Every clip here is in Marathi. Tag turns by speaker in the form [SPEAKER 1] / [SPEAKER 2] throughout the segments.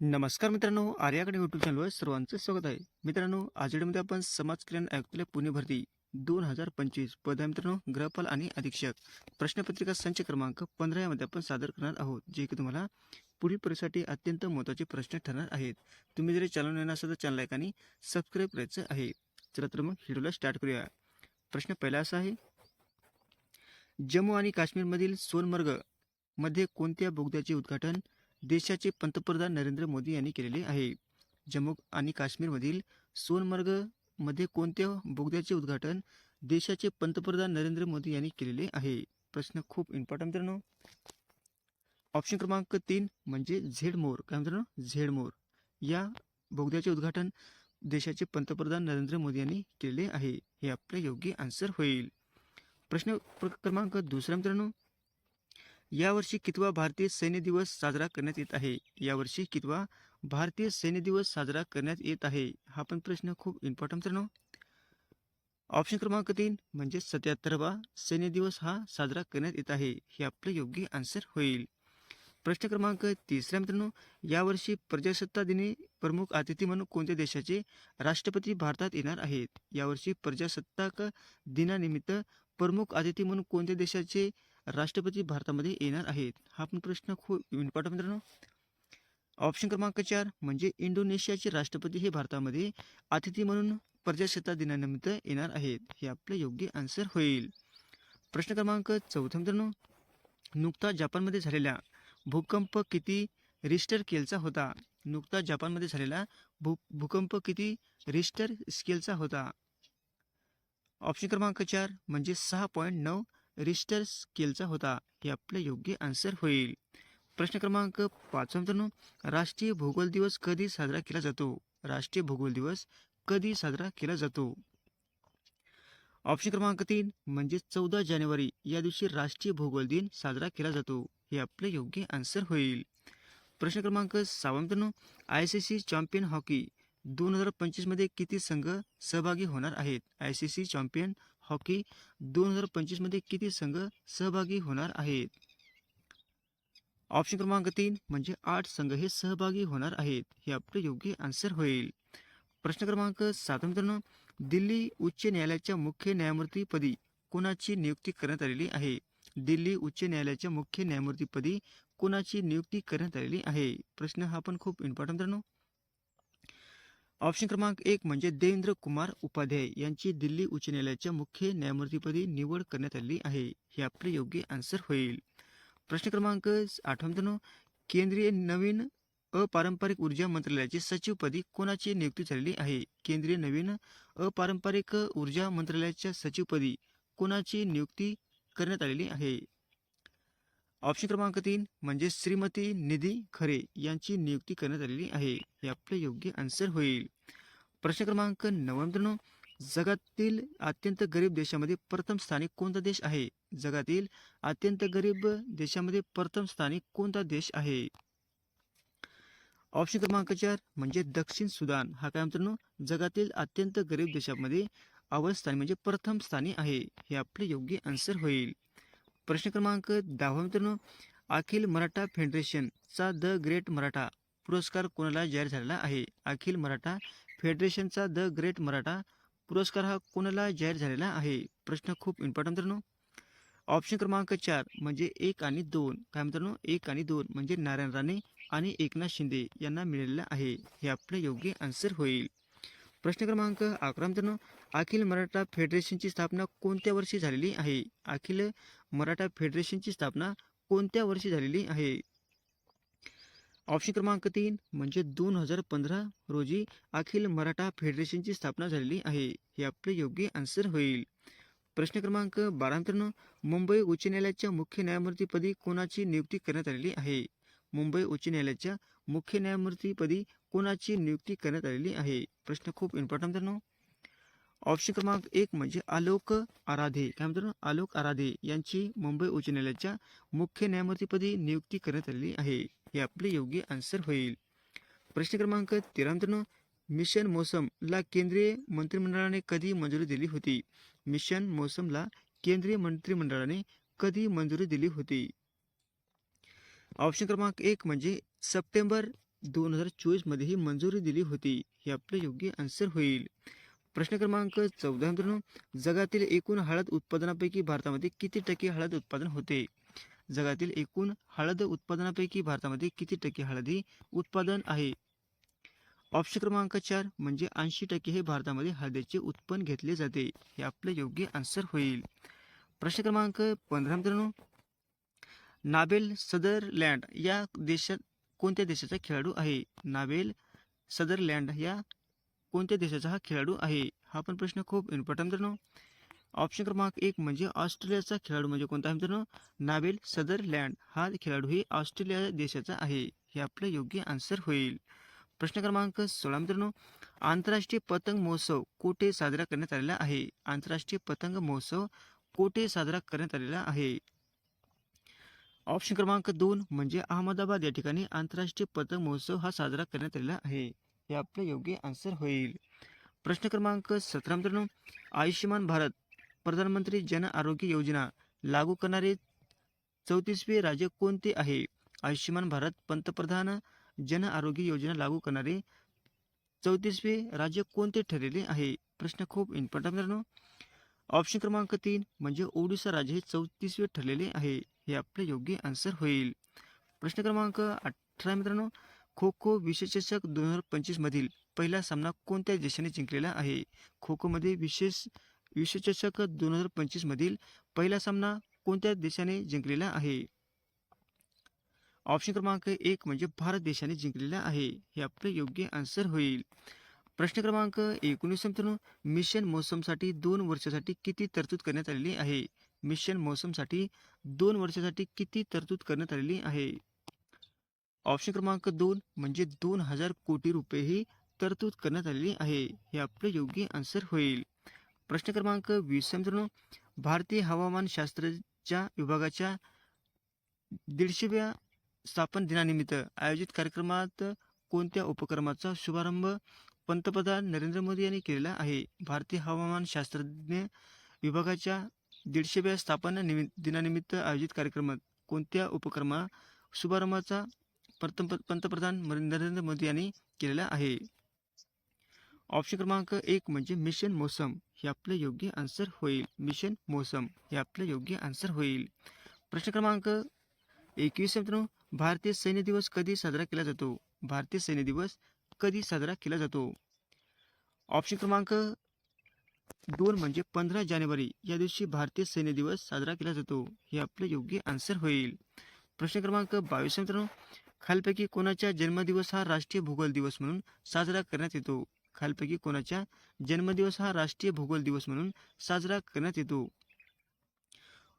[SPEAKER 1] नमस्कार मित्रांनो आर्याकडे युट्यूब चॅनलवर सर्वांचं स्वागत आहे. मित्रांनो आज व्हिडिओमध्ये आपण समाज कल्याण आयुक्तालय पुणे भरती दोन हजार पंचवीस पद मित्रांनो ग्रहपाल आणि अधीक्षक प्रश्नपत्रिका संच क्रमांक पंधरा यामध्ये आपण सादर करणार आहोत जे की तुम्हाला पुढील परीक्षेसाठी अत्यंत महत्त्वाचे प्रश्न ठरणार आहेत. तुम्ही जरी चॅनल नवीन असाल तर चॅनल लाईक आणि सबस्क्राईब करायचं आहे. चला तर मग व्हिडिओला स्टार्ट करूया. प्रश्न पहिला असा आहे जम्मू आणि काश्मीरमधील सोनमर्गमध्ये कोणत्या बोगद्याचे उद्घाटन देशाचे पंतप्रधान नरेंद्र मोदी यांनी केलेले आहे. जम्मू आणि काश्मीरमधील सोनमर्गमध्ये कोणत्या बोगद्याचे उद्घाटन देशाचे पंतप्रधान नरेंद्र मोदी यांनी केलेले आहे? प्रश्न खूप इम्पॉर्टंट मित्रांनो. ऑप्शन क्रमांक तीन म्हणजे झेड मोर. काय मित्रांनो? झेड मोर. या बोगद्याचे उद्घाटन देशाचे पंतप्रधान नरेंद्र मोदी यांनी केलेले आहे. हे आपले योग्य आन्सर होईल. प्रश्न क्रमांक दुसरा मित्रांनो. यावर्षी कितवा भारतीय सैन्य दिवस साजरा करण्यात येत आहे? यावर्षी कितवा भारतीय सैन्य दिवस साजरा करण्यात येत आहे? हा पण प्रश्न खूप इम्पॉर्टंट मित्रांनो. ऑप्शन क्रमांक तीन म्हणजे सत्याहत्तरवा सैन्य दिवस हा साजरा करण्यात येत आहे. हे आपले योग्य आन्सर होईल. प्रश्न क्रमांक तिसरा मित्रांनो यावर्षी प्रजासत्ता दिनी प्रमुख अतिथी म्हणून कोणत्या देशाचे राष्ट्रपती भारतात येणार आहेत? यावर्षी प्रजासत्ताक दिनानिमित्त प्रमुख अतिथी म्हणून कोणत्या देशाचे राष्ट्रपती भारतामध्ये येणार आहेत? हा पण प्रश्न खूप इम्पॉर्टंट मित्रांनो. ऑप्शन क्रमांक चार म्हणजे इंडोनेशियाचे राष्ट्रपती हे भारतामध्ये अतिथी म्हणून प्रजासत्ताक दिनानिमित्त येणार आहेत. हे आपले योग्य आन्सर होईल. प्रश्न क्रमांक चौथा मित्रांनो. नुकता जपानमध्ये झालेला भूकंप किती रिस्टर स्केलचा होता? नुकता जपानमध्ये झालेला भू भूकंप किती रिस्टर स्केलचा होता? ऑप्शन क्रमांक चार म्हणजे सहा पॉईंट नऊ रिस्टर स्केलचा होता. हे आपले योग्य आन्सर होईल. प्रश्न क्रमांक पाचवा हो मित्रांनो राष्ट्रीय भूगोल दिवस कधी साजरा केला जातो? राष्ट्रीय भूगोल दिवस कधी साजरा केला जातो? ऑप्शन क्रमांक तीन म्हणजे चौदा जानेवारी या दिवशी राष्ट्रीय भूगोल दिन साजरा केला जातो. हे आपले योग्य आन्सर होईल. प्रश्न क्रमांक सहावा हो मित्रांनो I C C champion hockey दोन हजार पंचवीसमध्ये किती संघ सहभागी होणार आहेत? I C C champion hockey दोन हजार पंचवीसमध्ये किती संघ सहभागी होणार आहेत? ऑप्शन क्रमांक तीन म्हणजे आठ संघ हे सहभागी होणार आहेत. हे आपले योग्य आन्सर होईल. प्रश्न क्रमांक सात मित्रांनो दिल्ली उच्च न्यायालयाच्या मुख्य न्यायमूर्तीपदी कोणाची नियुक्ती करण्यात आलेली आहे? दिल्ली उच्च न्यायालयाच्या मुख्य न्यायमूर्तीपदी कोणाची नियुक्ती करण्यात आलेली आहे? प्रश्न हा पण खूप इम्पॉर्टंट मित्रांनो ऑप्शन क्रमांक एक म्हणजे देवेंद्र कुमार उपाध्याय यांची दिल्ली उच्च न्यायालयाच्या मुख्य न्यायमूर्तीपदी निवड करण्यात आली आहे. हे आपले योग्य आन्सर होईल. प्रश्न क्रमांक आठवा केंद्रीय नवीन अपारंपरिक ऊर्जा मंत्रालयाचे सचिवपदी कोणाची नियुक्ती झालेली आहे? केंद्रीय नवीन अपारंपरिक ऊर्जा मंत्रालयाच्या सचिवपदी कोणाची नियुक्ती करण्यात आलेली आहे? ऑप्शन क्रमांक तीन म्हणजे श्रीमती निधी खरे यांची नियुक्ती करण्यात आलेली आहे. हे आपले योग्य आन्सर होईल. प्रश्न क्रमांक नऊ मित्रांनो जगातील अत्यंत गरीब देशामध्ये प्रथम स्थानी कोणता देश आहे? जगातील अत्यंत गरीब देशामध्ये प्रथम स्थानी कोणता देश आहे? ऑप्शन क्रमांक चार म्हणजे दक्षिण सुदान. हा काय मित्रांनो? जगातील अत्यंत गरीब देशामध्ये अवस्थानी म्हणजे प्रथम स्थानी आहे. हे आपले योग्य आन्सर होईल. प्रश्न क्रमांक दहावा मित्रांनो अखिल मराठा फेडरेशनचा द ग्रेट मराठा पुरस्कार कोणाला जाहीर झालेला आहे? अखिल मराठा फेडरेशनचा द ग्रेट मराठा पुरस्कार हा कोणाला जाहीर झालेला आहे? प्रश्न खूप इम्पॉर्टंट मित्रांनो. ऑप्शन क्रमांक चार म्हणजे एक आणि दोन. काय मित्रांनो? एक आणि दोन म्हणजे नारायण राणे आणि एकनाथ शिंदे यांना मिळालेला आहे. हे आपलं योग्य आन्सर होईल. प्रश्न क्रमांक अकरा मित्रांनो अखिल मराठा फेडरेशनची स्थापना कोणत्या वर्षी झालेली आहे? अखिल मराठा फेडरेशनची स्थापना कोणत्या वर्षी झालेली आहे? ऑप्शन क्रमांक तीन म्हणजे दोन हजार पंधरा रोजी अखिल मराठा फेडरेशनची स्थापना झालेली आहे. हे आपले योग्य आन्सर होईल. प्रश्न क्रमांक बारा मित्रांनो मुंबई उच्च न्यायालयाच्या मुख्य न्यायमूर्तीपदी कोणाची नियुक्ती करण्यात आलेली आहे? मुंबई उच्च न्यायालयाच्या मुख्य न्यायमूर्तीपदी कोणाची नियुक्ती करण्यात आलेली आहे? प्रश्न खूप इम्पॉर्टंट मित्रांनो. ऑप्शन क्रमांक एक म्हणजे आलोक आराधे. काय म्हणतो आलोक आराधे यांची मुंबई उच्च न्यायालयाच्या मुख्य न्यायमूर्तीपदी नियुक्ती करण्यात आलेली आहे. हे आपले योग्य आन्सर होईल. प्रश्न क्रमांक तेरा मित्रांनो. मिशन मोसमला केंद्रीय मंत्रिमंडळाने कधी मंजुरी दिली होती? मिशन मोसमला केंद्रीय मंत्रिमंडळाने कधी मंजुरी दिली होती? ऑप्शन क्रमांक एक म्हणजे सप्टेंबर दोन हजार चोवीसमध्ये ही मंजुरी दिली होती. हे आपलं योग्य आन्सर होईल. प्रश्न क्रमांक चौदा मित्रांनो. जगातील एकूण हळद उत्पादनापैकी भारतामध्ये किती टक्के हळद उत्पादन होते? जगातील एकूण हळद उत्पादनापैकी भारतामध्ये किती टक्के हळदी उत्पादन आहे? ऑप्शन क्रमांक चार म्हणजे ऐंशी टक्के हे भारतामध्ये हळदीचे उत्पन्न घेतले जाते. हे आपलं योग्य आन्सर होईल. प्रश्न क्रमांक पंधरा मित्रांनो. नाबेल सदरलँड या देशात कोणत्या देशाचा खेळाडू आहे? नाबेल सदरलँड या कोणत्या देशाचा हा खेळाडू आहे? हा पण प्रश्न खूप इम्पॉर्टंट मित्रांनो. ऑप्शन क्रमांक एक म्हणजे ऑस्ट्रेलियाचा खेळाडू म्हणजे कोणता आहे मित्रांनो? नाबेल सदरलँड हा खेळाडू ही ऑस्ट्रेलिया देशाचा आहे. हे आपलं योग्य आन्सर होईल. प्रश्न क्रमांक सोळा मित्रांनो. आंतरराष्ट्रीय पतंग महोत्सव कुठे साजरा करण्यात आलेला आहे? आंतरराष्ट्रीय पतंग महोत्सव कुठे साजरा करण्यात आलेला आहे? ऑप्शन क्रमांक दोन म्हणजे अहमदाबाद या ठिकाणी आंतरराष्ट्रीय पतंग महोत्सव हा साजरा करण्यात आलेला आहे. हे आपलं योग्य आन्सर होईल. प्रश्न क्रमांक सतरा मित्रांनो आयुष्यमान भारत प्रधानमंत्री जन आरोग्य योजना लागू करणारे चौतीसवे राज्य कोणते आहे? आयुष्यमान भारत पंतप्रधान जन आरोग्य योजना लागू करणारे चौतीसवे राज्य कोणते ठरलेले आहे? प्रश्न खूप इम्पॉर्टंट मित्रांनो. ऑप्शन क्रमांक तीन म्हणजे ओडिसा राज्य हे चौतीसवे ठरलेले आहे. हे आपले योग्य आन्सर होईल. प्रश्न क्रमांक अठरा मित्रांनो. खो खो विश्वचषक दोन हजार पंचवीस मधील पहिला सामना कोणत्या देशाने जिंकलेला आहे? खो खोमध्ये विशेष विश्वचषक दोन हजार पंचवीस मधील पहिला सामना कोणत्या देशाने जिंकलेला आहे? ऑप्शन क्रमांक एक म्हणजे भारत देशाने जिंकलेला आहे. हे आपले योग्य आन्सर होईल. प्रश्न क्रमांक एकोणीस मित्रांनो मिशन मोसमसाठी दोन वर्षासाठी किती तरतूद करण्यात आलेली आहे? मिशन मोसमसाठी दोन वर्षासाठी किती तरतूद करण्यात आलेली आहे? ऑप्शन क्रमांक दोन म्हणजे दोन हजार कोटी रुपये ही तरतूद करण्यात आलेली आहे. हे आपलं योग्य आन्सर होईल. प्रश्न क्रमांक वीस मित्रांनो भारतीय हवामानशास्त्राच्या विभागाच्या दीडशेव्या स्थापन दिनानिमित्त आयोजित कार्यक्रमात कोणत्या उपक्रमाचा शुभारंभ पंतप्रधान नरेंद्र मोदी यांनी केलेला आहे. भारतीय हवामान शास्त्रज्ञ विभागाच्या दीडशेव्या स्थापना निमि दिनानिमित्त आयोजित कार्यक्रमात कोणत्या उपक्रमा शुभारंभाचा पंत पंतप्रधान नरेंद्र मोदी यांनी केलेला आहे? ऑप्शन क्रमांक एक म्हणजे मिशन मोसम. हे आपलं योग्य आन्सर होईल. मिशन मोसम. हे आपलं योग्य आन्सर होईल. प्रश्न क्रमांक एकवीस मित्रांनो भारतीय सैन्य दिवस कधी साजरा केला जातो? भारतीय सैन्य दिवस कधी साजरा केला जातो? ऑप्शन क्रमांक दोन म्हणजे पंधरा जानेवारी या दिवशी भारतीय सैन्य दिवस साजरा केला जातो. हे आपलं योग्य आन्सर होईल. प्रश्न क्रमांक बावीस मित्रांनो. खालपैकी कोणाचा जन्मदिवस हा राष्ट्रीय भूगोल दिवस म्हणून साजरा करण्यात येतो? खालपैकी कोणाचा जन्मदिवस हा राष्ट्रीय भूगोल दिवस म्हणून साजरा करण्यात येतो?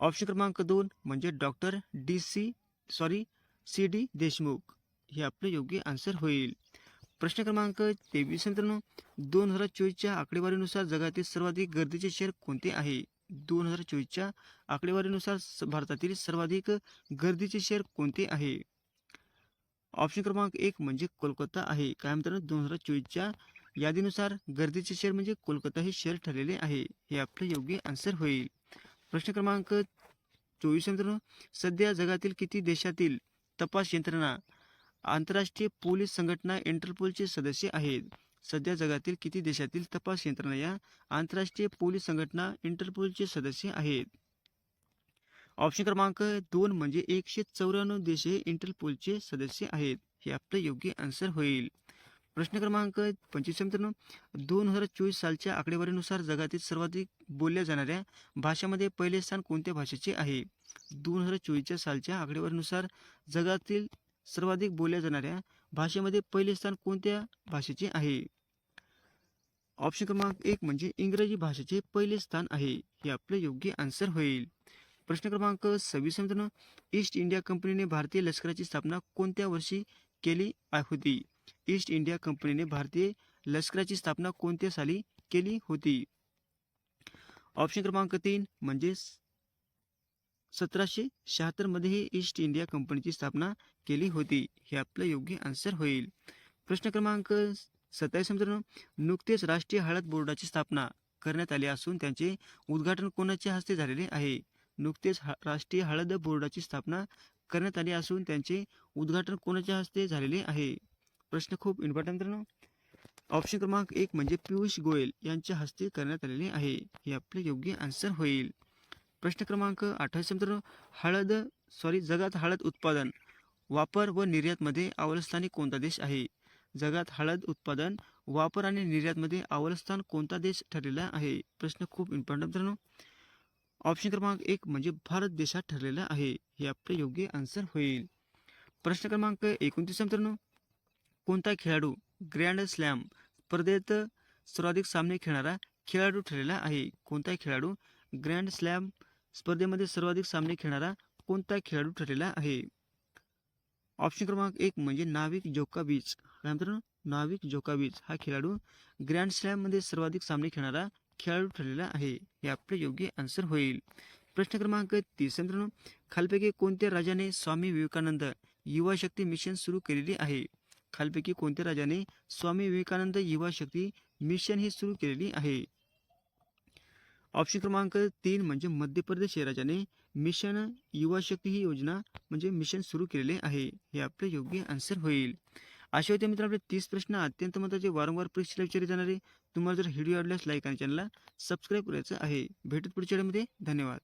[SPEAKER 1] ऑप्शन क्रमांक दोन म्हणजे doctor D C sorry C D Deshmukh. हे आपलं योग्य आन्सर होईल. प्रश्न क्रमांक तेवीस मित्रांनो दोन हजार चोवीसच्या आकडेवारीनुसार जगातील सर्वाधिक गर्दीचे शहर कोणते आहे? दोन हजार चोवीसच्या आकडेवारीनुसार भारतातील सर्वाधिक गर्दीचे शहर कोणते आहे? ऑप्शन क्रमांक एक म्हणजे कोलकाता आहे. काय मित्रांनो दोन हजार चोवीसच्या यादीनुसार गर्दीचे शहर म्हणजे कोलकाता हे शहर ठरलेले आहे. हे आपलं योग्य आन्सर होईल. प्रश्न क्रमांक चोवीस मित्रांनो सध्या जगातील किती देशातील तपास यंत्रणा आंतरराष्ट्रीय पोलीस संघटना इंटरपोलचे सदस्य आहेत. सध्या जगातील किती देशातील तपास यंत्रणा या आंतरराष्ट्रीय पोलीस संघटना इंटरपोलचे सदस्य आहेत? ऑप्शन क्रमांक दोन म्हणजे एकशे चौऱ्याण्णव देश हे इंटरपोलचे सदस्य आहेत. हे आपलं योग्य आन्सर होईल. प्रश्न क्रमांक पंचवीस मित्रांनो. दोन हजार चोवीस सालच्या आकडेवारीनुसार जगातील सर्वाधिक बोलल्या जाणाऱ्या भाषामध्ये पहिले स्थान कोणत्या भाषेचे आहे? दोन हजार चोवीसच्या सालच्या आकडेवारीनुसार जगातील सर्वाधिक बोलल्या जाणाऱ्या भाषेमध्ये पहिले स्थान कोणत्या भाषेचे आहे? ऑप्शन क्रमांक एक म्हणजे इंग्रजी भाषेचे पहिले स्थान आहे. हे आपलं योग्य आन्सर होईल. प्रश्न क्रमांक सव्वीस मित्रांनो ईस्ट इंडिया कंपनीने भारतीय लष्कराची स्थापना कोणत्या वर्षी केली होती? ईस्ट इंडिया कंपनीने भारतीय लष्कराची स्थापना कोणत्या साली केली होती? ऑप्शन क्रमांक तीन म्हणजेच सतराशे शहात्तरमध्ये ही ईस्ट इंडिया कंपनीची स्थापना केली होती. हे आपलं योग्य आन्सर होईल. प्रश्न क्रमांक सत्तावीस मित्रांनो नुकतेच राष्ट्रीय हळद बोर्डाची स्थापना करण्यात आली असून त्यांचे उद्घाटन कोणाच्या हस्ते झालेले आहे? नुकतेच राष्ट्रीय हळद बोर्डाची स्थापना करण्यात आली असून त्यांचे उद्घाटन कोणाच्या हस्ते झालेले आहे? प्रश्न खूप इम्पॉर्टंट मित्रांनो. ऑप्शन क्रमांक एक म्हणजे पियुष गोयल यांच्या हस्ते करण्यात आलेले आहे. हे आपले योग्य आन्सर होईल. प्रश्न क्रमांक अठ्ठावीस मित्रांनो हळद सॉरी जगात हळद उत्पादन. वापर व निर्यातमध्ये अव्वलस्थानी कोणता देश आहे? जगात हळद उत्पादन वापर आणि निर्यातमध्ये अव्वलस्थान कोणता देश ठरलेला आहे? प्रश्न खूप इम्पॉर्टंट मित्रांनो. ऑप्शन क्रमांक एक म्हणजे भारत देशात ठरलेला आहे. हे आपले योग्य आन्सर होईल. प्रश्न क्रमांक एकोणतीस मित्रांनो. कोणता खेळाडू ग्रँड स्लॅम स्पर्धेत सर्वाधिक सामने खेळणारा खेळाडू ठरलेला आहे? कोणता खेळाडू ग्रँड स्लॅम स्पर्धेमध्ये सर्वाधिक सामने खेळणारा कोणता खेळाडू ठरलेला आहे? ऑप्शन क्रमांक एक म्हणजे नाविक जोकाबीच काय मित्रांनो नाविक जोकाबीच हा खेळाडू ग्रँड स्लॅममध्ये सर्वाधिक सामने खेळणारा खेळाडू ठरलेला आहे. हे आपले योग्य आन्सर होईल. प्रश्न क्रमांक तीस. मित्रांनो खालपैकी कोणत्या राजाने स्वामी विवेकानंद युवा शक्ती मिशन सुरू केलेली आहे? खालपैकी कोणत्या राजाने स्वामी विवेकानंद युवा शक्ती मिशन ही सुरू केलेली आहे? ऑप्शन क्रमांक तीन म्हणजे मध्य प्रदेश या मिशन युवा शक्ती ही योजना म्हणजे मिशन सुरू केलेले आहे. हे आपले योग्य आन्सर होईल. असे होते मित्र आपले तीस प्रश्न अत्यंत महत्त्वाचे वारंवार परीक्षेला विचारले जाणारे. तुम्हाला जर व्हिडिओ आवडल्यास लाईक आणि चॅनलला सबस्क्राईब करायचं आहे. भेटत पुढच्या व्हिडिओमध्ये धन्यवाद.